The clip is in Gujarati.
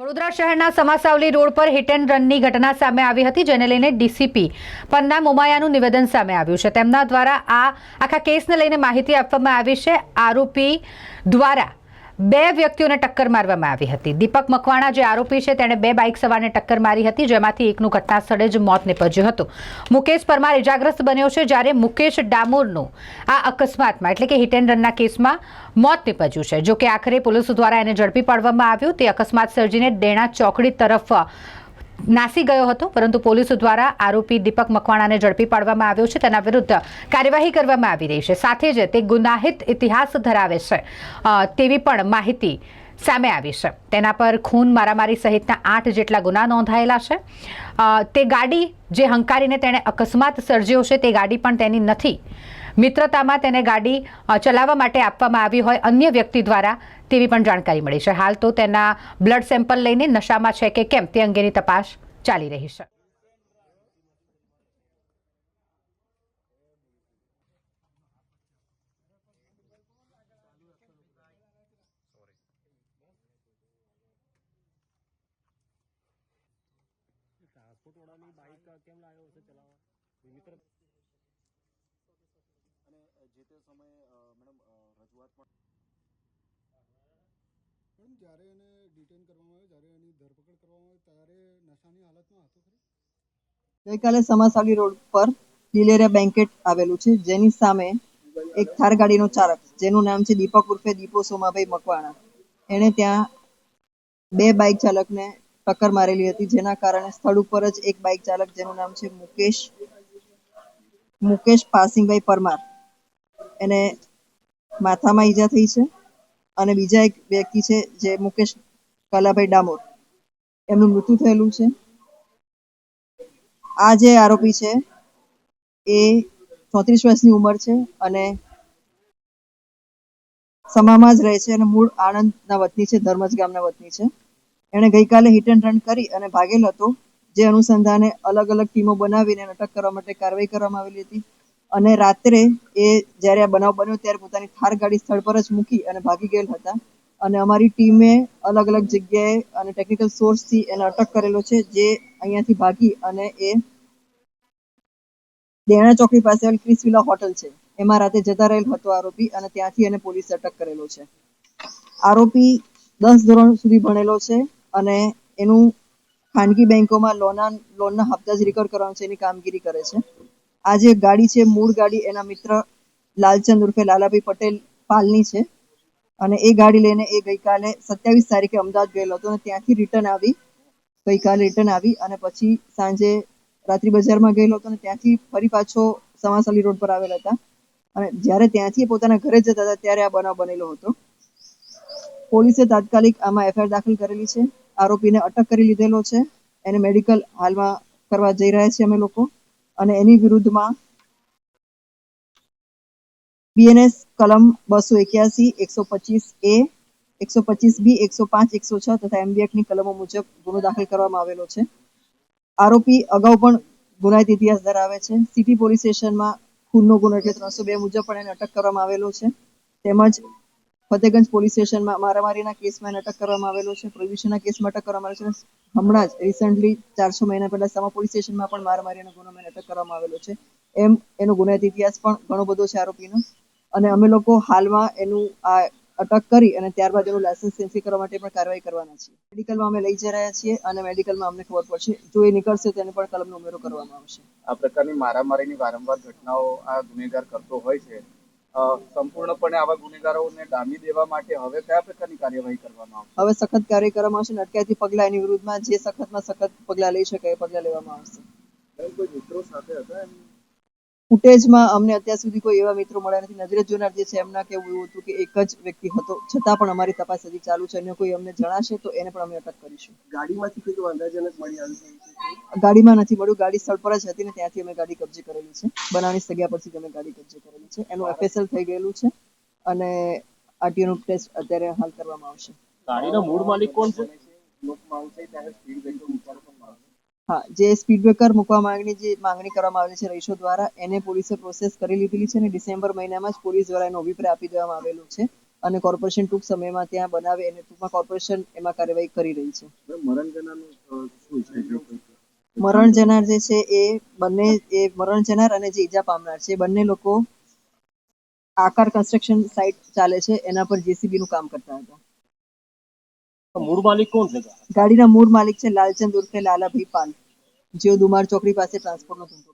વડોદરા શહેરના સમાસાવલી રોડ પર હિટ એન્ડ રનની ઘટના સામે આવી હતી, જેને લઈને ડીસીપી પન્ના મોમાયાનું નિવેદન સામે આવ્યું છે. તેમના દ્વારા આ આખા કેસને લઈને માહિતી આપવામાં આવી છે. આરોપી દ્વારા બે વ્યક્તિઓને ટક્કર મારવામાં આવી હતી. દીપક મકવાણા જે આરોપી છે, તેણે બે બાઇક સવારને ટક્કર મારી હતી, જેમાંથી એકનું ઘટના સ્થળે જ મોત નીપજ્યું હતું. મુકેશ પરમાર ઇજાગ્રસ્ત બન્યો છે, જ્યારે મુકેશ ડામોરનું આ અકસ્માતમાં, એટલે કે હિટ એન્ડ રનના કેસમાં મોત નિપજ્યું છે. જો કે આખરે પોલીસ દ્વારા એને ઝડપી પાડવામાં આવ્યું. તે અકસ્માત સર્જીને દેણા ચોકડી તરફ નાસી ગયો હતો, પરંતુ પોલીસ દ્વારા આરોપી દીપક મકવાણાને ઝડપી પાડવામાં આવ્યો છે. તેના વિરુદ્ધ કાર્યવાહી કરવામાં આવી રહી છે. સાથે જ તે ગુનાહિત ઇતિહાસ ધરાવે છે. તેવી પણ માહિતી સામે આવી છે. તેના પર ખૂન મારામારી સહિતના આઠ જેટલા ગુના નોંધાયેલા છે. તે ગાડી જે હંકારીને તેણે અકસ્માત સર્જ્યો છે, તે ગાડી પણ તેની નથી. મિત્રતામાં તેને ગાડી ચલાવવા માટે આપવામાં આવી હોય અન્ય વ્યક્તિ દ્વારા તેવી પણ જાણકારી મળી છે. હાલ તો તેના બ્લડ સેમ્પલ લઈને નશામાં છે કે કેમ તે અંગેની તપાસ ચાલી રહી છે. કેમ લાવ્યો છે ચલાવવા મિત્ર જે તે સમયે મેડમ રજૂઆત પણ મેડમ જ્યારે એને ડિટેન કરવામાં આવ્યો જ્યારે એની ધરપકડ કરવામાં આવી ત્યારે નશાની હાલતમાં હતો ખરી? ગઈકાલે સમાસાલી રોડ પર દિલેરિયા બેન્કેટ આવેલું છે જેની સામે એક થાર ગાડીનો ચાલક જેનું નામ છે દીપક ઉર્ફે દીપો સોમાભાઈ મકવાણા. એણે ત્યાં બે બાઇક ચાલકને ટક્કર મારેલી હતી જેના કારણે સ્થળ ઉપર જ એક બાઇક ચાલક જેનું નામ છે મુકેશ મુકેશ પાસિંગભાઈ પરમાર એને માથામાં ઈજા થઈ છે. અને બીજા એક વ્યક્તિ છે જે મુકેશ કલાભાઈ ડામોર. એમનું મૃત્યુ થયેલું છે. આ જે આરોપી છે એ ચોત્રીસ વર્ષની ઉંમર છે અને સમામાં જ રહે છે અને મૂળ આણંદના વતની છે, ધર્મજ ગામના વતની છે. એણે ગઈકાલે હિટ એન્ડ રન કરી અને ભાગેલ હતો, જે અનુસંધાને અલગ અલગ ટીમો બનાવીને અટક કરવા માટે કાર્યવાહી કરવામાં આવેલી હતી. અને રાત્રે એ જ્યારે આ બનાવ બન્યો ત્યારે પોતાની થાર ગાડી સ્થળ પર જ મૂકી અને ભાગી ગયેલ હતા. અને અમારી ટીમે અલગ અલગ જગ્યાએ અને ટેકનિકલ સોર્સથી એને અટક કરેલો છે જે અહીંયાથી ભાગી અને એ દેણા ચોકડી પાસે આવેલ ક્રિસ વિલા હોટલ છે. એમાં રાતે જતા રહેલ હતો આરોપી અને ત્યાંથી એને પોલીસ અટક કરેલો છે. આરોપી દસ ધોરણ સુધી ભણેલો છે અને એનું ખાનગી બેંકોમાં લોના, લોનના હપ્તા જ રિકવર કરવાનું છે એની કામગીરી કરે છે. આ જે ગાડી છે, મૂળ ગાડી એના મિત્ર લાલચંદ ઉર્ફે લાલાભાઈ પટેલ પાલની છે. અને એ ગાડી લઈને એ ગઈકાલે સત્યાવીસ તારીખે અમદાવાદ ગયેલો હતો અને ત્યાંથી રિટર્ન આવી. ગઈકાલે રિટર્ન આવી અને પછી સાંજે રાત્રિ બજારમાં ગયેલો હતો અને ત્યાંથી ફરી પાછો સમાસાલી રોડ પર આવેલા હતા. અને જ્યારે ત્યાંથી પોતાના ઘરે જતા હતા, ત્યારે આ બનાવ બનેલો હતો. પોલીસે તાત્કાલિક આમાં એફઆઈઆર દાખલ કરેલી છે. આરોપીને અટક કરી લીધેલો છે. એને મેડિકલ હાલમાં કરવા જઈ રહ્યા છીએ અમે લોકો. અને એની વિરુદ્ધમાં બીએનએસ કલમ બસો એક્યાસી, એકસો પચીસ એ એકસો પચીસ બી એકસો પાંચ, એકસો છ તથા એમબી એક્ટની કલમો મુજબ ગુનો દાખલ કરવામાં આવેલો છે. આરોપી અગાઉ પણ ગુનાહિત ઇતિહાસ ધરાવે છે. સિટી પોલીસ સ્ટેશનમાં ખૂનનો ગુનો એટલે ત્રણસો બે મુજબ પણ એને અટક કરવામાં આવેલો છે. તેમજ ફતેગંજ પોલીસ સ્ટેશનમાં મારામારીના કેસમાં અટક કરવામાં આવેલો છે. પ્રોહિબિશનના કેસમાં અટક કરવામાં આવેલો છે. હમણાં જ રિસન્ટલી ચારસો મહિના પહેલા સમા પોલીસ સ્ટેશનમાં પણ મારામારીનો ગુનો મેં અટક કરવામાં આવેલો છે. એમ એનો ગુનાહિત ઇતિહાસ પણ ઘણો બધો છે આરોપીનો. અને અમે લોકો હાલમાં એનું આ અટક કરી અને ત્યારબાદ એનું લાયસન્સ સેન્સી કરવા માટે પણ કાર્યવાહી કરવાના છીએ. મેડિકલમાં અમે લઈ જઈ રહ્યા છીએ અને મેડિકલમાં અમને ખબર પડશે. જો એ નીકળશે તો એને પણ કલમનો ઉમેરો કરવામાં આવશે. આ પ્રકારની મારામારીની વારંવાર ઘટનાઓ આ ગુનેગાર કરતો હોય છે. સંપૂર્ણપણે આવા ગુનેગારોને ડામી દેવા માટે હવે કયા પ્રકારની કાર્યવાહી કરવામાં આવશે? હવે સખત કાર્યક્રમ કરવામાં આવશે અટકાયતી પગલા એની વિરુદ્ધમાં જે સખતમાં સખત પગલા લઈ શકાય એ પગલા લેવામાં આવશે. કોઈ મિત્રો સાથે હતા ફૂટેજમાં અમને અત્યાર સુધી કોઈ એવા મિત્રો મળ્યા નથી. નજરે જોનાર જે છે એમના કેવું એવું હતું કે એક જ વ્યક્તિ હતો. છતાં પણ અમારી તપાસ હજી ચાલુ છે. અને કોઈ અમને જણાશે તો એને પણ અમે અટક કરીશું. ગાડીમાંથી કોઈ અંદાજનક મળી આવ્યું છે ગાડીમાં નથી મળ્યું. ગાડી સ્થળ પર જ હતી ને ત્યાંથી અમે ગાડી કબજે કરેલી છે. બનાવની જગ્યા પરથી અમે ગાડી કબજે કરેલી છે. એનું એફએસએલ થઈ ગયેલું છે અને આરટીઓ નું ટેસ્ટ અત્યારે હાલ કરવામાં આવશે. ગાડીનો મૂળ માલિક કોણ છે? હા જે સ્પીડ બ્રેકર મૂકવા માંગણી જે માંગણી કરવામાં આવેલી છે રહીશો દ્વારા એને પોલીસે પ્રોસેસ કરી લીધેલી છે અને ડિસેમ્બર મહિનામાં જ પોલીસ દ્વારા એનો અભિપ્રાય આપી દેવામાં આવેલો છે અને કોર્પોરેશન ટૂંક સમયમાં ત્યાં બનાવે અને ટૂંકમાં કોર્પોરેશન એમાં કાર્યવાહી કરી રહી છે. મરણ જનાર જે છે એ બંને એ મરણ જનાર અને જે ઈજા પામનાર છે બંને લોકો આકાર કન્સ્ટ્રક્શન સાઇટ ચાલે છે એના પર જેસીબી નું કામ કરતા હતા. મૂળ માલિક કોણ છે? ગાડીના મૂળ માલિક છે લાલચંદ ઉર્ફે લાલાભાઈ પાલ. જેઓ દુમાર ચોકડી પાસે ટ્રાન્સપોર્ટનો ધંધો